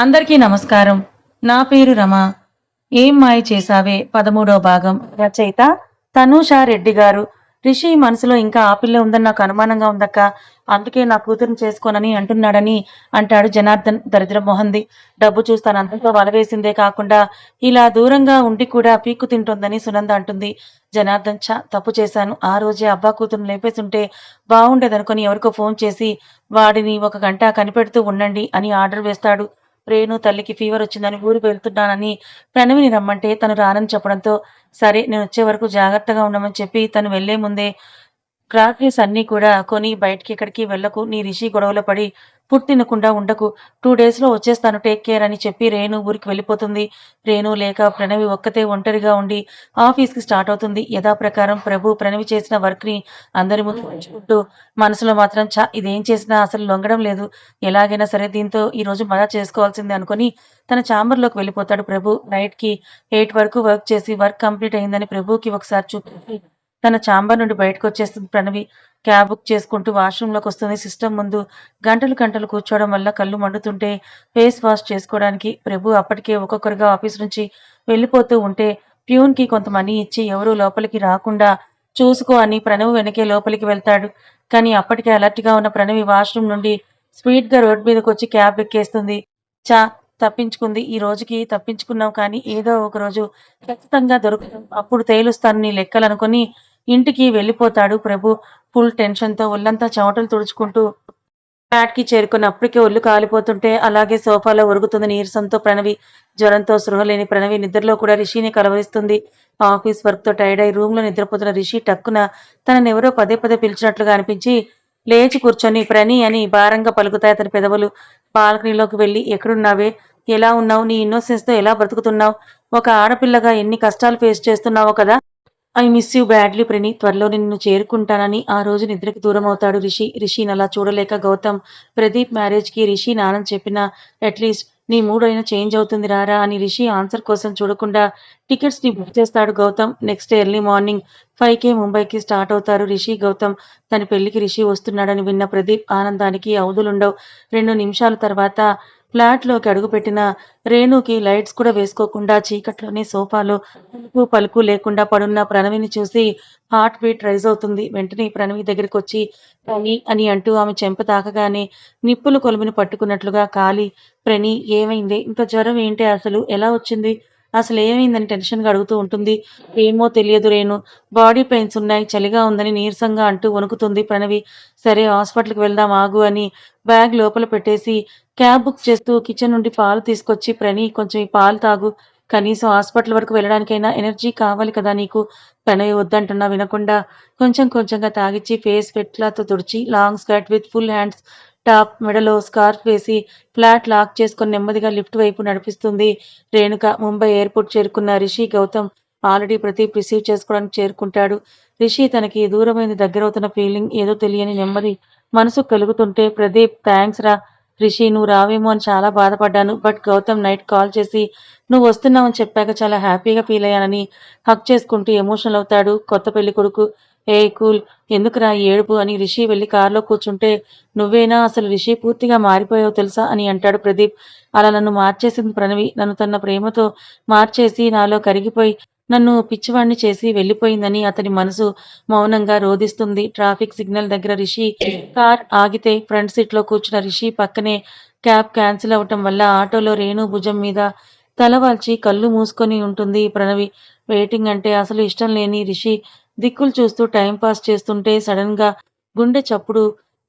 అందరికీ నమస్కారం. నా పేరు రమ. ఏం మాయ చేసావే పదమూడవ భాగం. రచయిత తనూషా రెడ్డి గారు. రిషి మనసులో ఇంకా ఆ పిల్ల ఉందని నాకు అనుమానంగా ఉందక్క. అందుకే నా కూతురుని చేసుకోనని అంటున్నాడని అంటాడు జనార్దన్ దరిద్ర మొహంది. డబ్బు చూస్తాను అంతగా వలవేసిందే కాకుండా ఇలా దూరంగా ఉండి కూడా పీక్కు తింటోందని సునంద అంటుంది. జనార్దన్ చా తప్పు చేశాను. ఆ రోజే అబ్బా కూతురుని లేపేసుంటే బాగుండేదనుకొని ఎవరికో ఫోన్ చేసి వాడిని ఒక గంట కనిపెడుతూ ఉండండి అని ఆర్డర్ వేస్తాడు. రేణు తల్లికి ఫీవర్ వచ్చిందని ఊరికి వెళ్తున్నానని ప్రణవిని రమ్మంటే తను రానని చెప్పడంతో సరే నేను వచ్చే వరకు జాగ్రత్తగా ఉండమని చెప్పి తను వెళ్ళే ముందే క్రాకరీస్ అన్నీ కూడా కొని బయటికి ఎక్కడికి వెళ్ళకు నీ రిషి గొడవలో పడి పుట్టినకుండా ఉండకు. టూ డేస్లో వచ్చేస్తాను టేక్ కేర్ అని చెప్పి రేణు ఊరికి వెళ్ళిపోతుంది. రేణు లేక ప్రణవి ఒక్కతే ఒంటరిగా ఉండి ఆఫీస్కి స్టార్ట్ అవుతుంది. యథాప్రకారం ప్రభు ప్రణవి చేసిన వర్క్ని అందరి ముందు ఉంచుకుంటూ మనసులో మాత్రం చా ఇదేం చేసినా అసలు లొంగడం లేదు. ఎలాగైనా సరే దీంతో ఈ రోజు మజా చేసుకోవాల్సిందే అనుకొని తన ఛాంబర్లోకి వెళ్ళిపోతాడు ప్రభు. నైట్కి ఎయిట్ వరకు వర్క్ చేసి వర్క్ కంప్లీట్ అయిందని ప్రభుకి ఒకసారి చూపి తన చాంబర్ నుండి బయటకు వచ్చేస్తుంది ప్రణవి క్యాబ్ బుక్ చేసుకుంటూ వాష్రూమ్లోకి వస్తుంది. సిస్టమ్ ముందు గంటలు గంటలు కూర్చోవడం వల్ల కళ్ళు మండుతుంటే ఫేస్ వాష్ చేసుకోవడానికి ప్రభు అప్పటికే ఒక్కొక్కరుగా ఆఫీస్ నుంచి వెళ్ళిపోతూ ఉంటే ప్యూన్కి కొంత మనీ ఇచ్చి ఎవరూ లోపలికి రాకుండా చూసుకో అని ప్రణవి వెనకే లోపలికి వెళ్తాడు. కానీ అప్పటికే అలర్ట్గా ఉన్న ప్రణవి వాష్రూమ్ నుండి స్పీడ్గా రోడ్ మీదకి వచ్చి క్యాబ్ ఎక్కేస్తుంది. చా తప్పించుకుంది. ఈ రోజుకి తప్పించుకున్నావు కానీ ఏదో ఒక రోజు ఖచ్చితంగా దొరుకుతాం అప్పుడు తేలుస్తాను నీ లెక్కలు అనుకుని ఇంటికి వెళ్ళిపోతాడు ప్రభు. ఫుల్ టెన్షన్తో ఒళ్ళంతా చెమటలు తుడుచుకుంటూ ఫ్లాట్కి కి ఒళ్ళు కాలిపోతుంటే అలాగే సోఫాలో ఒరుగుతుంది నీరసంతో ప్రణవి జ్వరంతో సృహ లేని ప్రణవి నిద్రలో కూడా రిషిని కలవరిస్తుంది. ఆఫీస్ వర్క్తో టైర్డ్ అయి రూమ్లో నిద్రపోతున్న రిషి టక్కున తనని ఎవరో పదే పదే పిలిచినట్లుగా అనిపించి లేచి కూర్చొని ప్రణి అని భారంగా పలుకుతాయి అతని పెదవులు. బాల్కనీలోకి వెళ్ళి ఎక్కడున్నావే? ఎలా ఉన్నావు? నీ ఇన్నోసెన్స్తో తో ఎలా బ్రతుకుతున్నావు? ఒక ఆడపిల్లగా ఎన్ని కష్టాలు ఫేస్ చేస్తున్నావో కదా? I miss you badly Prani త్వరలో నిన్ను చేరుకుంటానని ఆ రోజు నిద్రకి దూరం అవుతాడు రిషి. రిషిని అలా చూడలేక గౌతమ్ ప్రదీప్ మ్యారేజ్కి రిషి నానని చెప్పిన అట్లీస్ట్ నీ మూడ్ అయినా చేంజ్ అవుతుంది రారా అని రిషి ఆన్సర్ కోసం చూడకుండా టికెట్స్ని బుక్ చేస్తాడు Gautam. Next early morning five కే ముంబైకి స్టార్ట్ అవుతారు రిషి. గౌతమ్ తన పెళ్ళికి రిషి వస్తున్నాడని విన్న ప్రదీప్ ఆనందానికి అవధులుండవు రెండు నిమిషాల తర్వాత ఫ్లాట్లోకి అడుగుపెట్టిన రేణుకి లైట్స్ కూడా వేసుకోకుండా చీకట్లోనే సోఫాలో పలుకు పలుకు లేకుండా పడున్న ప్రణవిని చూసి హార్ట్ బీట్ రైజ్ అవుతుంది. వెంటనే ప్రణవి దగ్గరికి వచ్చి ప్రణి అని అంటూ ఆమె చెంప తాకగానే నిప్పులు కొలుముని పట్టుకున్నట్లుగా కాలి ప్రణి ఏమైంది? ఇంత జ్వరం ఏంటి అసలు? ఎలా వచ్చింది? అసలు ఏమైందని టెన్షన్గా అడుగుతూ ఉంటుంది. ఏమో తెలియదు రేణు. బాడీ పెయిన్స్ ఉన్నాయి చలిగా ఉందని నీరసంగా అంటూ వణుకుతుంది ప్రణవి. సరే హాస్పిటల్కి వెళ్దాం ఆగు అని బ్యాగ్ లోపల పెట్టేసి క్యాబ్ బుక్ చేస్తూ కిచెన్ నుండి పాలు తీసుకొచ్చి ప్రణి కొంచెం ఈ పాలు తాగు. కనీసం హాస్పిటల్ వరకు వెళ్ళడానికైనా ఎనర్జీ కావాలి కదా నీకు? ప్రణవి వద్దంటున్నా వినకుండా కొంచెం కొంచెంగా తాగిచ్చి ఫేస్తో తుడిచి long skirt with full hands top మెడలో స్కార్ఫ్ వేసి ఫ్లాట్ లాక్ చేసుకొని నెమ్మదిగా లిఫ్ట్ వైపు నడిపిస్తుంది. రేణుక ముంబై ఎయిర్పోర్ట్ చేరుకున్న రిషి గౌతమ్ ఆల్రెడీ ప్రదీప్ రిసీవ్ చేసుకోవడానికి చేరుకుంటాడు. రిషి తనకి దూరమైంది దగ్గరవుతున్న ఫీలింగ్ ఏదో తెలియని నెమ్మది. మనసు కలుగుతుంటే ప్రదీప్ థ్యాంక్స్ రా. రిషి నువ్వు రావేమో అని చాలా బాధపడ్డాను. బట్ గౌతమ్ నైట్ కాల్ చేసి నువ్వు వస్తున్నావని చెప్పాక చాలా హ్యాపీగా ఫీల్ అయ్యానని హక్ చేసుకుంటూ ఎమోషనల్ అవుతాడు కొత్త పెళ్ళి కొడుకు. ఏ కూల్ ఎందుకురా ఈ ఏడుపు అని రిషి వెళ్ళి కారులో కూర్చుంటే నువ్వేనా అసలు రిషి పూర్తిగా మారిపోయావు తెలుసా అని అంటాడు ప్రదీప్. అలా నన్ను మార్చేసింది ప్రణవి. నన్ను తన ప్రేమతో మార్చేసి నాలో కరిగిపోయి నన్ను పిచ్చివాణ్ణి చేసి వెళ్ళిపోయిందని అతని మనసు మౌనంగా రోధిస్తుంది. ట్రాఫిక్ సిగ్నల్ దగ్గర రిషి కార్ ఆగితే ఫ్రంట్ సీట్లో కూర్చున్న రిషి పక్కనే క్యాబ్ క్యాన్సిల్ అవటం వల్ల ఆటోలో రేణు భుజం మీద తలవాల్చి కళ్ళు మూసుకొని ఉంటుంది ప్రణవి. వెయిటింగ్ అంటే అసలు ఇష్టం లేని రిషి దిక్కులు చూస్తూ టైం పాస్ చేస్తుంటే సడన్గా గుండె చప్పుడు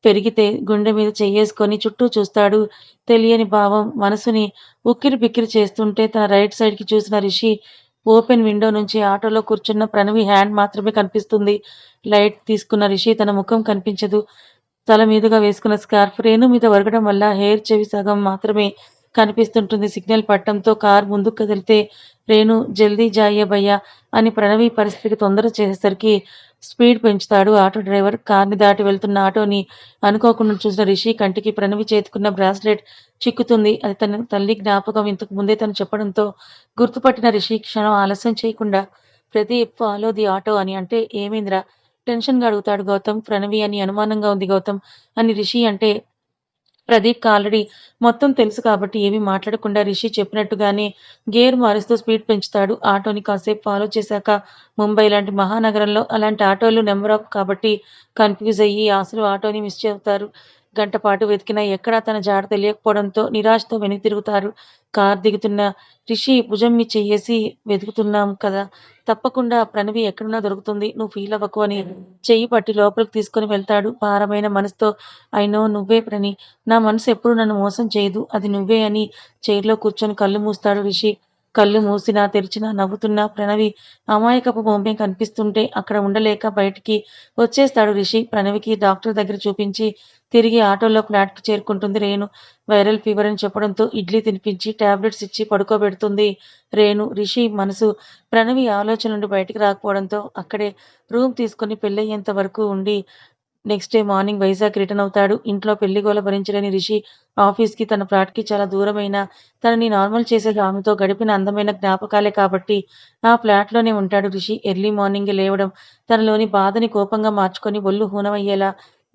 పెరిగితే గుండె మీద చెయ్యేసుకొని చుట్టూ చూస్తాడు తెలియని భావం. మనసుని ఉక్కిరి బిక్కిరి చేస్తుంటే తన రైట్ సైడ్కి చూసిన రిషి ఓపెన్ విండో నుంచి ఆటోలో కూర్చున్న ప్రణవి హ్యాండ్ మాత్రమే కనిపిస్తుంది. లైట్ తీసుకున్న రిషి తన ముఖం కనిపించదు. తల మీదుగా వేసుకున్న స్కార్ఫ్ రేణు మీద వరగడం వల్ల హెయిర్ చెవి సగం మాత్రమే కనిపిస్తుంటుంది. సిగ్నల్ పట్టడంతో కార్ ముందుకు కదిలితే రేణు జల్దీ జాయ్య భయ్యా అని ప్రణవి పరిస్థితికి తొందర చేసేసరికి స్పీడ్ పెంచుతాడు ఆటో డ్రైవర్. కార్ని దాటి వెళ్తున్న ఆటోని అనుకోకుండా చూసిన రిషి కంటికి ప్రణవి చేతుకున్న బ్రాస్లెట్ చిక్కుతుంది. అది తన తల్లి జ్ఞాపకం ఇంతకు ముందే తను చెప్పడంతో గుర్తుపట్టిన రిషి క్షణం ఆలస్యం చేయకుండా ప్రతి ఫాలో ది ఆటో అని అంటే ఏమైందిరా? టెన్షన్గా అడుగుతాడు గౌతమ్. ప్రణవి అని అనుమానంగా ఉంది గౌతమ్. అని రిషి అంటే ప్రదీప్‌కి ఆల్రెడీ మొత్తం తెలుసు కాబట్టి ఏమీ మాట్లాడకుండా రిషి చెప్పినట్టుగానే గేర్ మారుస్తూ స్పీడ్ పెంచుతాడు. ఆటోని కాసేపు ఫాలో చేశాక ముంబై లాంటి మహానగరంలో అలాంటి ఆటోలు నెంబర్ ఆఫ్ కాబట్టి కన్‌ఫ్యూజ్ అయ్యి అసలు ఆటోని మిస్ అవుతారు. గంటపాటు వెతికినా ఎక్కడా తన జాడ తెలియకపోవడంతో నిరాశతో వెనుక తిరుగుతారు. కార్ దిగుతున్న రిషి భుజం మీద చెయ్యేసి వెతుకుతున్నాం కదా! తప్పకుండా ప్రణవి ఎక్కడున్నా దొరుకుతుంది. నువ్వు ఫీల్ అవ్వకు అని చెయ్యి పట్టి లోపలికి తీసుకొని వెళ్తాడు. భారమైన మనసుతో అయినో నువ్వే ప్రణి. నా మనసు ఎప్పుడు నన్ను మోసం చేయదు. అది నువ్వే అని చైర్‌లో కూర్చొని కళ్ళు మూస్తాడు రిషి. కళ్ళు మూసినా, తెరిచినా నవ్వుతున్న ప్రణవి అమాయకపు బొమ్మే కనిపిస్తుంటే అక్కడ ఉండలేక బయటికి వచ్చేస్తాడు రిషి. ప్రణవికి డాక్టర్ దగ్గర చూపించి తిరిగి ఆటోలో ఫ్లాట్‌కి చేరుకుంటుంది రేణు. వైరల్ ఫీవర్ అని చెప్పడంతో ఇడ్లీ తినిపించి టాబ్లెట్స్ ఇచ్చి పడుకోబెడుతుంది రేణు. రిషి మనసు ప్రణవి ఆలోచన నుండి బయటికి రాకపోవడంతో అక్కడే రూమ్ తీసుకొని పెళ్ళయ్యేంత వరకు ఉండి next day morning Vizag return అవుతాడు. ఇంట్లో పెళ్ళిగోల భరించలేని రిషి ఆఫీస్‌కి, తన ఫ్లాట్‌కి చాలా దూరమైన తనని నార్మల్ చేసే ఆమెతో గడిపిన అందమైన జ్ఞాపకాలే కాబట్టి ఆ ఫ్లాట్‌లోనే ఉంటాడు రిషి. ఎర్లీ మార్నింగ్ లేవడం, తనలోని బాధని కోపంగా మార్చుకొని ఒళ్ళు హూనమయ్యేలా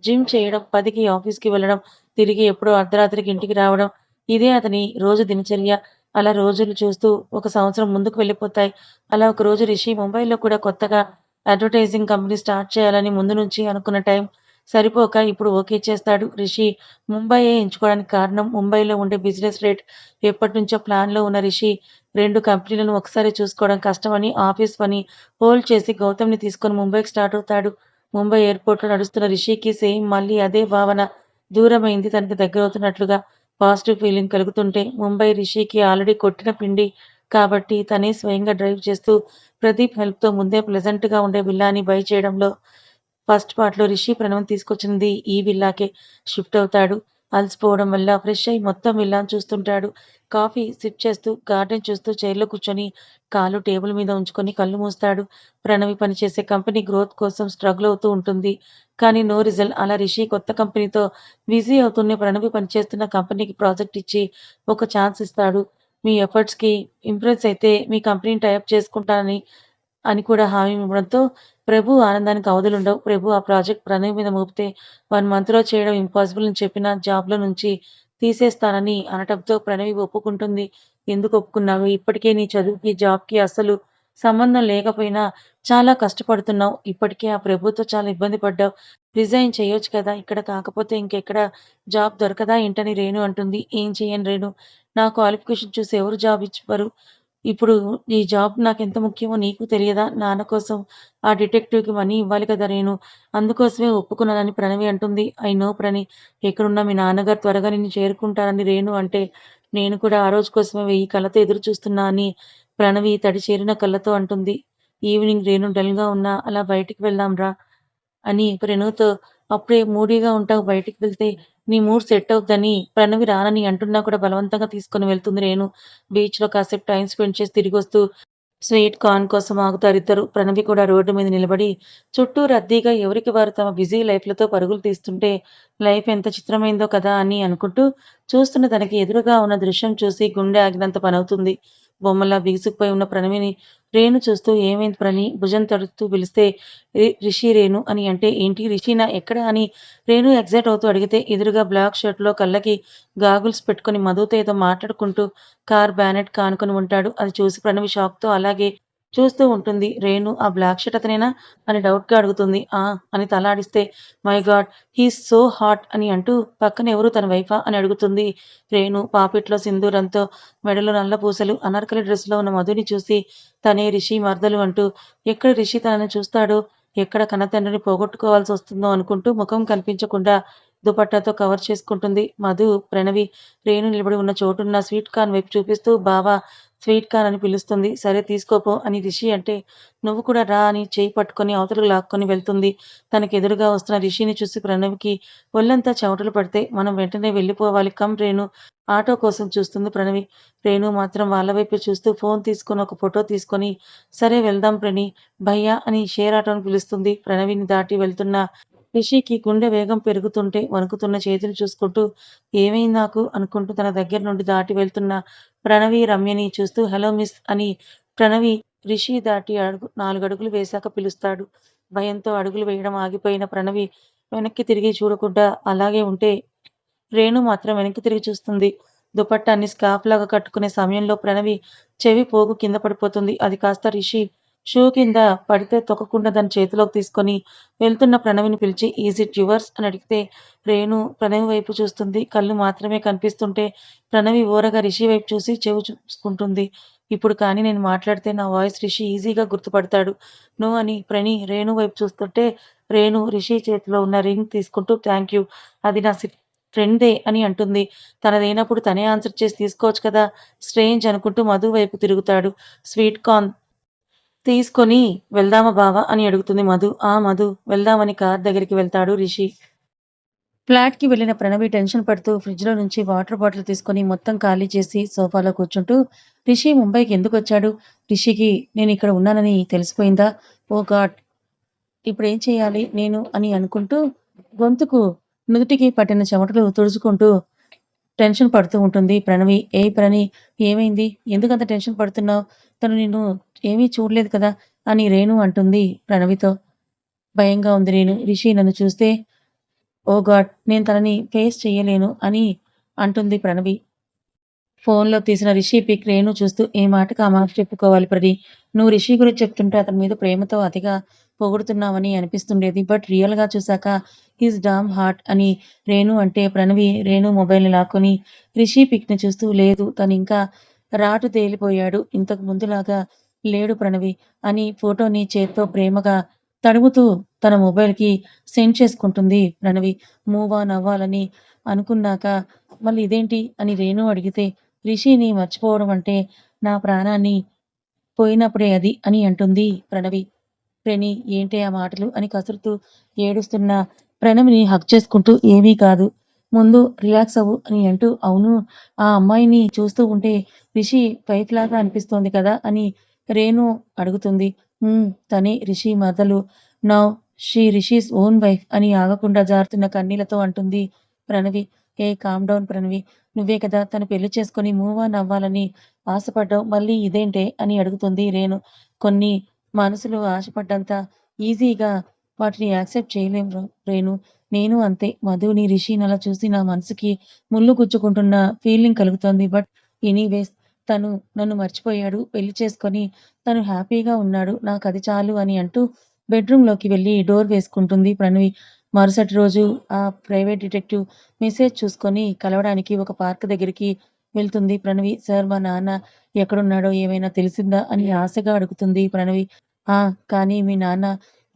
జిమ్ చేయడం, పదికి ఆఫీస్‌కి వెళ్ళడం, తిరిగి ఎప్పుడో అర్ధరాత్రికి ఇంటికి రావడం ఇదే అతని రోజు దినచర్య. అలా రోజులు చూస్తూ ఒక సంవత్సరం ముందుకు వెళ్ళిపోతాయి. అలా ఒక రోజు రిషి ముంబైలో కూడా కొత్తగా అడ్వర్టైజింగ్ కంపెనీ స్టార్ట్ చేయాలని ముందు నుంచి అనుకున్న టైం సరిపోక ఇప్పుడు ఓకే చేస్తాడు. రిషి ముంబైయే ఎంచుకోవడానికి కారణం ముంబైలో ఉండే బిజినెస్ రేట్. ఎప్పటి నుంచో ప్లాన్‌లో ఉన్న రిషి రెండు కంపెనీలను ఒకసారి చూసుకోవడం కష్టమని ఆఫీస్ పని హోల్డ్ చేసి గౌతమ్‌ని తీసుకొని ముంబైకి స్టార్ట్ అవుతాడు. ముంబై ఎయిర్‌పోర్ట్‌లో నడుస్తున్న రిషికి సేమ్ మళ్ళీ అదే భావన. దూరమైంది తనకి దగ్గరవుతున్నట్లుగా పాజిటివ్ ఫీలింగ్ కలుగుతుంటే ముంబై రిషికి ఆల్రెడీ కొట్టిన పిండి కాబట్టి తనే స్వయంగా డ్రైవ్ చేస్తూ ప్రదీప్ హెల్ప్‌తో ముందే ప్లెజెంట్‌గా ఉండే విల్లాని బై చేయడంలో ఫస్ట్ పార్ట్‌లో రిషి ప్రణవం తీసుకొచ్చింది ఈ విల్లాకే షిఫ్ట్ అవుతాడు. అలసిపోవడం వల్ల ఫ్రెష్ అయి మొత్తం విల్లాను చూస్తుంటాడు. కాఫీ సిప్ చేస్తూ, గార్డెన్ చూస్తూ చైర్‌లో కూర్చొని కాళ్ళు టేబుల్ మీద ఉంచుకొని కళ్ళు మూస్తాడు. ప్రణవి పనిచేసే కంపెనీ గ్రోత్ కోసం స్ట్రగుల్ అవుతూ ఉంటుంది. కానీ నో రిజల్ట్. అలా రిషి కొత్త కంపెనీతో బిజీ అవుతూనే ప్రణవి పనిచేస్తున్న కంపెనీకి ప్రాజెక్ట్ ఇచ్చి ఒక ఛాన్స్ ఇస్తాడు. మీ ఎఫర్ట్స్‌కి ఇంప్రెస్ అయితే మీ కంపెనీని టై అప్ చేసుకుంటానని అని కూడా హామీ ఇవ్వడంతో ప్రభు ఆనందానికి అవధులుండవు. ప్రభు ఆ ప్రాజెక్ట్ ప్రణవి మీద మోపితే వన్ మంత్‌లో చేయడం ఇంపాసిబుల్ అని చెప్పిన జాబ్‌లో నుంచి తీసేస్తానని అనటంతో ప్రణవి ఒప్పుకుంటుంది. ఎందుకు ఒప్పుకున్నావు? ఇప్పటికే నీ చదువుకి, జాబ్‌కి అస్సలు సంబంధం లేకపోయినా చాలా కష్టపడుతున్నావు. ఇప్పటికే ఆ ప్రభుత్వం చాలా ఇబ్బంది పడ్డావు. రిజైన్ చేయొచ్చు కదా! ఇక్కడ కాకపోతే ఇంకెక్కడ జాబ్ దొరకదా ఏంటని రేణు అంటుంది. ఏం చేయను రేణు. నా క్వాలిఫికేషన్ చూసి ఎవరు జాబ్ ఇచ్చారు ఇప్పుడు ఈ జాబ్ నాకు ఎంత ముఖ్యమో నీకు తెలియదా? నాన్న కోసం ఆ డిటెక్టివ్‌కి మనీ ఇవ్వాలి కదా నేను అందుకోసమే ఒప్పుకున్నానని ప్రణవి అంటుంది. I know Prani. ఎక్కడున్నా మీ నాన్నగారు త్వరగా నిన్ను చేరుకుంటారని రేణు అంటే నేను కూడా ఆ రోజు కోసమే వెయ్యి కళ్ళతో ఎదురు చూస్తున్నా అని ప్రణవి తడి చేరిన కళ్ళతో అంటుంది. ఈవినింగ్ రేణు డల్‌గా ఉన్నా అలా బయటికి వెళ్దాం రా అని ప్రణవ్‌తో అప్పుడే మూడీగా ఉంటావు బయటికి వెళ్తే నీ మూడ్ సెట్ అవుతుందని ప్రణవి రానని అంటున్నా కూడా బలవంతంగా తీసుకొని వెళ్తుంది రేణు. బీచ్‌లో కాసేపు టైం స్పెండ్ చేసి తిరిగొస్తూ స్వీట్ కార్న్ కోసం ఆగుతారు ఇద్దరు ప్రణవి కూడా రోడ్డు మీద నిలబడి చుట్టూ రద్దీగా ఎవరికి వారు తమ బిజీ లైఫ్‌లతో పరుగులు తీస్తుంటే లైఫ్ ఎంత చిత్రమైందో కదా అని అనుకుంటూ చూస్తున్న తనకి ఎదురుగా ఉన్న దృశ్యం చూసి గుండె ఆగినంత పనవుతుంది. బొమ్మలా బిగుసుకుపోయి ఉన్న ప్రణవిని రేణు చూస్తూ ఏమైంది ప్రణి? భుజం తడుతూ పిలిస్తే రి రిషి రేణు అని అంటే ఏంటి రిషినా ఎక్కడ? అని రేణు ఎగ్జైట్ అవుతూ అడిగితే ఎదురుగా బ్లాక్ షర్ట్‌లో కళ్ళకి గాగుల్స్ పెట్టుకొని మధుతో ఏదో మాట్లాడుకుంటూ కార్ బ్యానెట్ కానుకొని ఉంటాడు. అది చూసి ప్రణవి షాక్‌తో అలాగే చూస్తూ ఉంటుంది. రేణు ఆ బ్లాక్ షర్ట్ అతనేనా? అని డౌట్‌గా అడుగుతుంది. ఆ! అని తలాడిస్తే my god! He's so hot అని అంటూ పక్కన ఎవరు తన వైఫా? అని అడుగుతుంది రేణు పాపిట్లో సింధూరంతో, మెడలో నల్ల పూసలు, అనార్కలి డ్రెస్‌లో ఉన్న మధుని చూసి తనే రిషి మర్దలు అంటూ ఎక్కడ రిషి తనని చూస్తాడో, ఎక్కడ కన్నతండ్రిని పోగొట్టుకోవాల్సొస్తుందో అనుకుంటూ ముఖం కనిపించకుండా దుపట్టాతో కవర్ చేసుకుంటుంది. మధు, ప్రణవి, రేణు నిలబడి ఉన్న చోటున్న స్వీట్ కార్న్ వైపు చూపిస్తూ బావా స్వీట్ కార్న్ అని పిలుస్తుంది. సరే తీసుకోపో అని రిషి అంటే నువ్వు కూడా రా అని చేయి పట్టుకొని అవతలకు లాక్కొని వెళ్తుంది. తనకి ఎదురుగా వస్తున్న రిషిని చూసి ప్రణవికి ఒళ్ళంతా చెమటలు పడితే మనం వెంటనే వెళ్ళిపోవాలి కమ్ రేణు ఆటో కోసం చూస్తుంది ప్రణవి. రేణు మాత్రం వాళ్ళ వైపు చూస్తూ ఫోన్ తీసుకొని ఒక ఫోటో తీసుకొని సరే వెళ్దాం ప్రణి, భయ్యా అని షేర్ ఆటోను పిలుస్తుంది. ప్రణవిని దాటి వెళ్తున్న రిషికి గుండె వేగం పెరుగుతుంటే వణుకుతున్న చేతులు చూసుకుంటూ ఏమైంది నాకు? అనుకుంటూ తన దగ్గర నుండి దాటి వెళ్తున్న ప్రణవి, రమ్యని చూస్తూ హలో మిస్ అని ప్రణవి రిషి దాటి అడుగు నాలుగు అడుగులు వేశాక పిలుస్తాడు. భయంతో అడుగులు వేయడం ఆగిపోయిన ప్రణవి వెనక్కి తిరిగి చూడకుండా అలాగే ఉంటే రేణు మాత్రం వెనక్కి తిరిగి చూస్తుంది. దుపట్టాన్ని స్కాఫ్ లాగా కట్టుకునే సమయంలో ప్రణవి చెవి పోగు కింద పడిపోతుంది. అది కాస్త రిషి షూ కింద పడితే తొక్కకుండా దాని చేతిలోకి తీసుకొని వెళ్తున్న ప్రణవిని పిలిచి ఈజ్ ఇట్ యువర్స్ అని అడిగితే రేణు ప్రణవి వైపు చూస్తుంది. కళ్ళు మాత్రమే కనిపిస్తుంటే ప్రణవి ఊరగా రిషి వైపు చూసి చెవి చూసుకుంటుంది. ఇప్పుడు కానీ నేను మాట్లాడితే నా వాయిస్ రిషి ఈజీగా గుర్తుపడతాడు. నో అని ప్రణి రేణు వైపు చూస్తుంటే రేణు రిషి చేతిలో ఉన్న రింగ్ తీసుకుంటూ థ్యాంక్ యూ అది నా ఫ్రెండ్దే అని అంటుంది. తనదైనప్పుడు తనే ఆన్సర్ చేసి తీసుకోవచ్చు కదా? స్ట్రేంజ్ అనుకుంటూ మధు వైపు తిరుగుతాడు. స్వీట్ కార్న్ తీసుకొని వెళ్దామా బావా అని అడుగుతుంది మధు. ఆ మధు వెళ్దామని కార్ దగ్గరికి వెళ్తాడు రిషి. ఫ్లాట్కి ప్రణవి టెన్షన్ పడుతూ ఫ్రిడ్జ్లో నుంచి వాటర్ బాటిల్ తీసుకొని మొత్తం ఖాళీ చేసి సోఫాలో కూర్చుంటూ రిషి ముంబైకి ఎందుకు వచ్చాడు? రిషికి నేను ఇక్కడ ఉన్నానని తెలిసిపోయిందా? ఓ గాడ్ ఇప్పుడు ఏం చేయాలి నేను? అని అనుకుంటూ గొంతుకు నుదుటికి పట్టిన చెమటలు తుడుచుకుంటూ టెన్షన్ పడుతూ ఉంటుంది ప్రణవి. ఏ ప్రణి ఏమైంది? ఎందుకంత టెన్షన్ పడుతున్నావు? తను నిన్ను ఏమీ చూడలేదు కదా అని రేణు అంటుంది ప్రణవితో. భయంగా ఉంది రేణు రిషి నన్ను చూస్తే ఓ గాడ్ నేను తనని ఫేస్ చేయలేను అని అంటుంది ప్రణవి. ఫోన్లో తీసిన రిషి పిక్ రేణు చూస్తూ ఏ మాటకు ఆ మాట చెప్పుకోవాలి ప్రది? నువ్వు రిషి గురించి చెప్తుంటే అతని మీద ప్రేమతో అతిగా పొగుడుతున్నావని అనిపిస్తుండేది బట్ రియల్గా చూశాక చూసాక హిస్ డామ్ హార్ట్ అని రేణు అంటే ప్రణవి రేణు మొబైల్ని లాక్కొని రిషి పిక్ని చూస్తూ లేదు తను ఇంకా రాటు తేలిపోయాడు. ఇంతకు ముందులాగా లేడు ప్రణవి అని ఫోటోని చేత్తో ప్రేమగా తడుముతూ తన మొబైల్కి సెండ్ చేసుకుంటుంది ప్రణవి. మూవ్ ఆన్ అవ్వాలని అనుకున్నాక మళ్ళీ ఇదేంటి అని రేణు అడిగితే రిషిని మర్చిపోవడం అంటే నా ప్రాణాన్ని పోయినప్పుడే అది అని అంటుంది ప్రణవి. ప్రణి ఏంటి ఆ మాటలు? అని కసురుతూ ఏడుస్తున్న ప్రణవిని హక్ చేసుకుంటూ ఏమీ కాదు. ముందు రిలాక్స్ అవ్వు అని అంటూ అవును ఆ అమ్మాయిని చూస్తూ ఉంటే రిషి వైఫ్ లాగా అనిపిస్తోంది కదా అని రేణు అడుగుతుంది. తనే Rishi మదలు now she Rishi's own wife అని ఆగకుండా జారుతున్న కన్నీళ్ళతో అంటుంది ప్రణవి. ఏ కామ్ డౌన్ ప్రణవి. నువ్వే కదా తను పెళ్ళి చేసుకొని మూవ్ ఆన్ అవ్వాలని ఆశపడ్డావు. మళ్ళీ ఇదేంటే? అని అడుగుతుంది రేణు. కొన్ని మనసులు ఆశపడ్డంత ఈజీగా వాటిని యాక్సెప్ట్ చేయలేం రేణు. నేను అంతే. మధుని రిషిని అలా చూసి నా మనసుకి ముళ్ళు గుచ్చుకుంటున్న ఫీలింగ్ కలుగుతోంది. బట్ ఎనీవేస్ తను నన్ను మర్చిపోయాడు. పెళ్ళి చేసుకొని తను హ్యాపీగా ఉన్నాడు. నాకు అది చాలు అని అంటూ బెడ్రూమ్లోకి వెళ్ళి డోర్ వేసుకుంటుంది ప్రణవి. మరుసటి రోజు ఆ ప్రైవేట్ డిటెక్టివ్ మెసేజ్ చూసుకొని కలవడానికి ఒక పార్క్ దగ్గరికి వెళ్తుంది ప్రణవి. సార్ మా నాన్న ఎక్కడున్నాడో ఏమైనా తెలిసిందా? అని ఆశగా అడుగుతుంది ప్రణవి. ఆ కానీ మీ నాన్న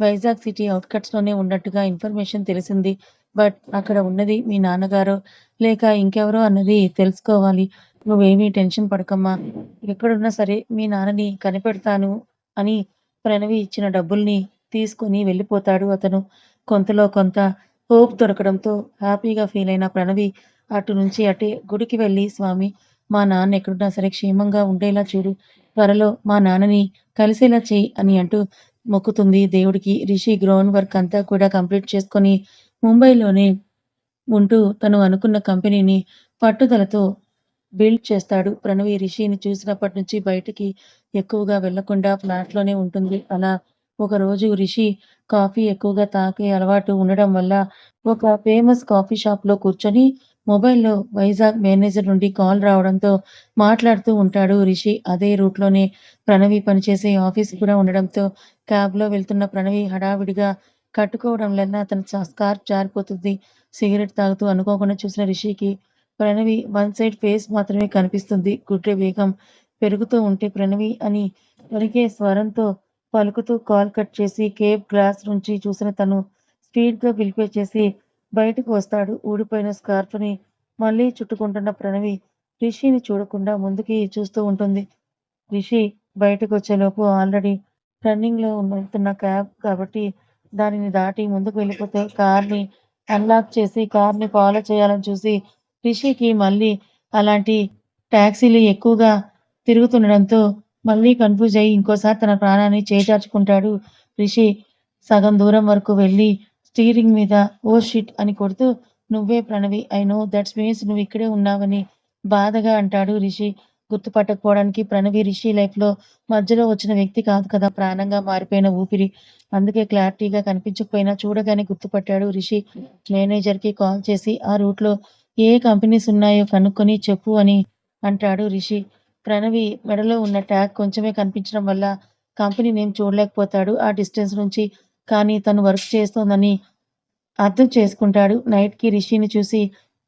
వైజాగ్ సిటీ అవుట్కట్స్లోనే ఉన్నట్టుగా ఇన్ఫర్మేషన్ తెలిసింది. బట్ అక్కడ ఉన్నది మీ నాన్నగారో లేక ఇంకెవరో అన్నది తెలుసుకోవాలి. నువ్వేమీ టెన్షన్ పడకమ్మా. ఎక్కడున్నా సరే మీ నాన్నని కనిపెడతాను అని ప్రణవి ఇచ్చిన డబ్బుల్ని తీసుకొని వెళ్ళిపోతాడు అతను. కొంతలో కొంత హోప్ దొరకడంతో హ్యాపీగా ఫీల్ అయిన ప్రణవి అటు నుంచి అటే గుడికి వెళ్ళి స్వామి మా నాన్న ఎక్కడున్నా సరే క్షేమంగా ఉండేలా చూడు. త్వరలో మా నాన్నని కలిసేలా చెయ్యి అని అంటూ మొక్కుతుంది దేవుడికి. రిషి గ్రౌండ్ వర్క్ అంతా కూడా కంప్లీట్ చేసుకొని ముంబైలోనే ఉంటూ తను అనుకున్న కంపెనీని పట్టుదలతో బిల్డ్ చేస్తాడు. ప్రణవి రిషిని చూసినప్పటి నుంచి బయటికి ఎక్కువగా వెళ్ళకుండా ఫ్లాట్లోనే ఉంటుంది. అలా ఒక రోజు రిషి కాఫీ ఎక్కువగా తాగే అలవాటు ఉండడం వల్ల ఒక ఫేమస్ కాఫీ షాప్లో కూర్చొని మొబైల్లో వైజాగ్ మేనేజర్ నుండి కాల్ రావడంతో మాట్లాడుతూ ఉంటాడు రిషి. అదే రూట్లోనే ప్రణవి పనిచేసే ఆఫీస్ కూడా ఉండడంతో క్యాబ్లో వెళ్తున్న ప్రణవి హడావిడిగా కట్టుకోవడం వల్ల అతని స్కార్ఫ్ జారిపోతుంది. సిగరెట్ తాగుతూ అనుకోకుండా చూసిన రిషికి ప్రణవి వన్ సైడ్ ఫేస్ మాత్రమే కనిపిస్తుంది. గుడ్రె వేగం పెరుగుతూ ఉంటే ప్రణవి అని పలికే స్వరంతో పలుకుతూ కాల్ కట్ చేసి కేబ్ గ్లాస్ నుంచి చూసిన తను స్పీడ్గా పిలిపేచేసి బయటకు వస్తాడు. ఊడిపోయిన స్కార్ఫ్ని మళ్ళీ చుట్టుకుంటున్న ప్రణవి రిషిని చూడకుండా ముందుకి చూస్తూ ఉంటుంది. రిషి బయటకు వచ్చేలోపు ఆల్రెడీ రన్నింగ్లో వెళ్తున్న క్యాబ్ కాబట్టి దానిని దాటి ముందుకు వెళ్ళిపోతే కార్ని అన్లాక్ చేసి కార్ని ఫాలో చేయాలని చూసి రిషికి మళ్ళీ అలాంటి ట్యాక్సీలు ఎక్కువగా తిరుగుతుండడంతో మళ్ళీ కన్ఫ్యూజ్ అయ్యి ఇంకోసారి తన ప్రాణాన్ని చేజార్చుకుంటాడు రిషి. సగం దూరం వరకు వెళ్ళి స్టీరింగ్ మీద ఓ షిట్ అని కొడుతూ నువ్వే Pranavi I know that's means నువ్వు ఇక్కడే ఉన్నావని బాధగా అంటాడు రిషి. గుర్తుపట్టకపోవడానికి ప్రణవి రిషి లైఫ్లో మధ్యలో వచ్చిన వ్యక్తి కాదు కదా ప్రాణంగా మారిపోయిన ఊపిరి. అందుకే క్లారిటీగా కనిపించకపోయినా చూడగానే గుర్తుపట్టాడు రిషి. మేనేజర్కి కాల్ చేసి ఆ రూట్లో ఏ కంపెనీస్ ఉన్నాయో కనుక్కొని చెప్పు అని అంటాడు రిషి. ప్రణవి మెడలో ఉన్న ట్యాగ్ కొంచెమే కనిపించడం వల్ల కంపెనీ నేమ్ చూడలేకపోతాడు. ఆ డిస్టెన్స్ నుంచి కానీ తను వర్క్ చేస్తోందని అర్థం చేసుకుంటాడు. నైట్కి రిషిని చూసి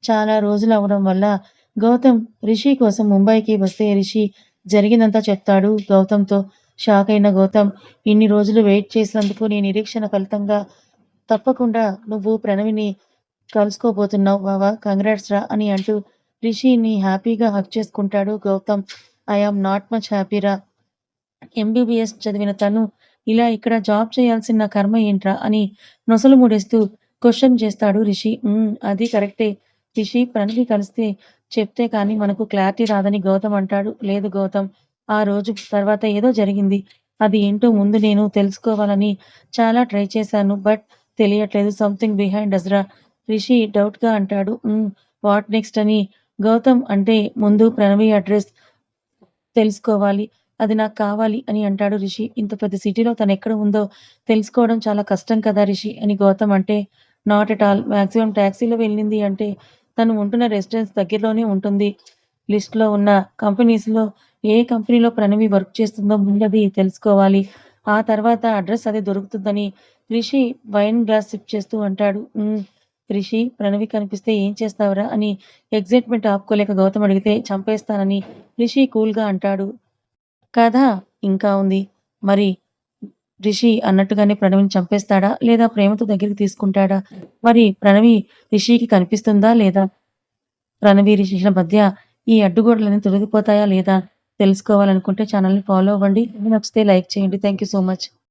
చాలా రోజులు అవడం వల్ల గౌతమ్ రిషి కోసం ముంబైకి వస్తే రిషి జరిగిందంతా చెప్తాడు. గౌతమ్తో షాక్ అయిన గౌతమ్ ఇన్ని రోజులు వెయిట్ చేసినందుకు నీ నిరీక్షణ ఫలితంగా తప్పకుండా నువ్వు ప్రణవిని కలుసుకోబోతున్నావు బావా కంగ్రాట్స్ రా అని అంటూ రిషిని హ్యాపీగా హక్ చేసుకుంటాడు గౌతమ్. ఐ నాట్ మచ్ హ్యాపీరా ఎంబీబీఎస్ చదివిన తను ఇలా ఇక్కడ జాబ్ చేయాల్సిన కర్మ ఏంట్రా? అని నొసలు ముడేస్తూ క్వశ్చన్ చేస్తాడు రిషి. "ఉమ్, అది కరెక్టే. రిషి ప్రణికి కలిస్తే చెప్తే కానీ మనకు క్లారిటీ రాదని గౌతమ్ అంటాడు. లేదు గౌతమ్ ఆ రోజు తర్వాత ఏదో జరిగింది. అది ఏంటో ముందు నేను తెలుసుకోవాలని చాలా ట్రై చేశాను బట్ తెలియట్లేదు. సంథింగ్ బిహైండ్ అజ్రా రిషి డౌట్గా అంటాడు వాట్ నెక్స్ట్ అని గౌతమ్ అంటే ముందు ప్రణవి అడ్రస్ తెలుసుకోవాలి. అది నాకు కావాలి అని అంటాడు రిషి. ఇంత పెద్ద సిటీలో తను ఎక్కడ ఉందో తెలుసుకోవడం చాలా కష్టం కదా రిషి అని గౌతమ్ అంటే నాట్ ఎట్ ఆల్. మ్యాక్సిమం ట్యాక్సీలో వెళ్ళింది అంటే తను ఉంటున్న రెసిడెన్స్ దగ్గరలోనే ఉంటుంది. లిస్ట్లో ఉన్న కంపెనీస్లో ఏ కంపెనీలో ప్రణవి వర్క్ చేస్తుందో ముందది తెలుసుకోవాలి. ఆ తర్వాత అడ్రస్ అది దొరుకుతుందని రిషి వైన్ గ్లాస్ సిప్ చేస్తూ అంటాడు. రిషి ప్రణవి కనిపిస్తే ఏం చేస్తావురా అని ఎగ్జైట్మెంట్ ఆపుకోలేక గౌతమ్ అడిగితే చంపేస్తానని రిషి కూల్గా అంటాడు. కథ ఇంకా ఉంది. మరి రిషి అన్నట్టుగానే ప్రణవిని చంపేస్తాడా? లేదా ప్రేమతో దగ్గరికి తీసుకుంటాడా? మరి ప్రణవి రిషికి కనిపిస్తుందా లేదా? ప్రణవి రిషిల మధ్య ఈ అడ్డుగోడలన్నీ తొలగిపోతాయా లేదా తెలుసుకోవాలనుకుంటే ఛానల్ని ఫాలో అవ్వండి. నచ్చితే లైక్ చేయండి. Thank you so much.